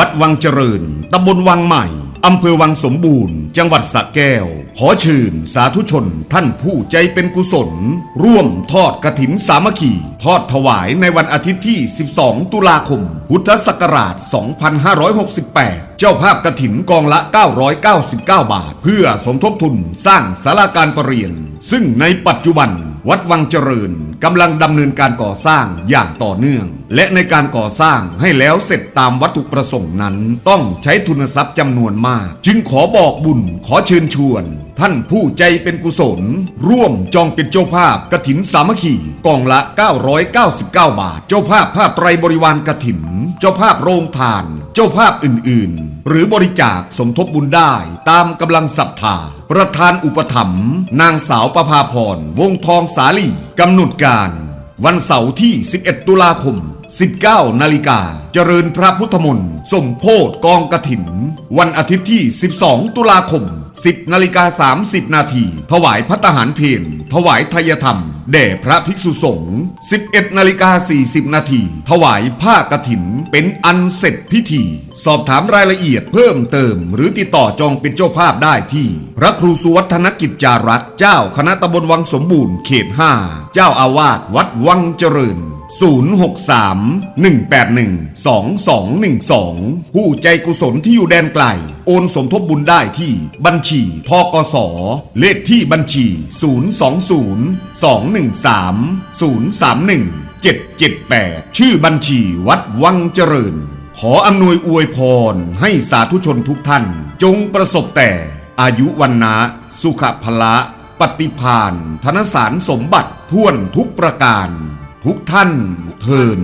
วัดวังเจริญตำบลวังใหม่อำเภอวังสมบูรณ์ จังหวัดสระแก้ว ขอเชิญสาธุชนท่านผู้ใจเป็นกุศล ร่วมทอดกระถินสามัคคี ทอดถวายในวันอาทิตย์ที่ 12 ตุลาคม พุทธศักราช 2568 เจ้าภาพกระถินกองละ 999 บาท เพื่อสมทบทุนสร้างศาลาการประเรียน ซึ่งในปัจจุบัน วัดวังเจริญกำลังดำเนินการก่อสร้างอย่างต่อเนื่อง และในการก่อสร้างให้แล้วเสร็จตามวัตถุประสงค์นั้น ต้องใช้ทุนทรัพย์จำนวนมาก จึงขอบอกบุญขอเชิญชวนท่านผู้ใจเป็นกุศล ร่วมจองเป็นเจ้าภาพกระถินสามัคคีกองละ 999 บาท เจ้าภาพผ้าไตรบริวารกระถิน เจ้าภาพโรงทาน เจ้าภาพอื่นๆ หรือบริจาคสมทบบุญได้ตามกำลังศรัทธา ประธานอุปถัมภ์นางสาวประภาพร วงทองสาลีกำหนดการ วันเสาร์ที่ 11 ตุลาคม 19 นาฬิกา เจริญพระพุทธมนต์สมโพธกองกระถิน วันอาทิตย์ที่ 12 ตุลาคม 10 นาฬิกา 30 นาที ถวายพัตตาหารเพนถวายทายธรรม แด่พระภิกษุสงฆ์ 11 นาฬิกา 40 นาที ถวายผ้ากฐิน เป็นอันเสร็จพิธี สอบถามรายละเอียดเพิ่มเติม หรือติดต่อจองเป็นเจ้าภาพได้ที่ พระครูสุวัฒนกิจจารักษ์ เจ้าคณะตำบลวังสมบูรณ์เขต 5 เจ้าอาวาสวัดวังเจริญ 063-181-2212 ผู้ใจกุศลที่อยู่แดนไกล โอนสมทบบุญได้ที่บัญชีทกสเลขที่บัญชี 020-213-031-778 ชื่อบัญชีวัดวังเจริญ ขออำนวยอวยพรให้สาธุชนทุกท่าน จงประสบแต่อายุวันนะสุขพละ ปฏิพานธนสารสมบัติท่วนทุกประการ ทุกท่านเทิน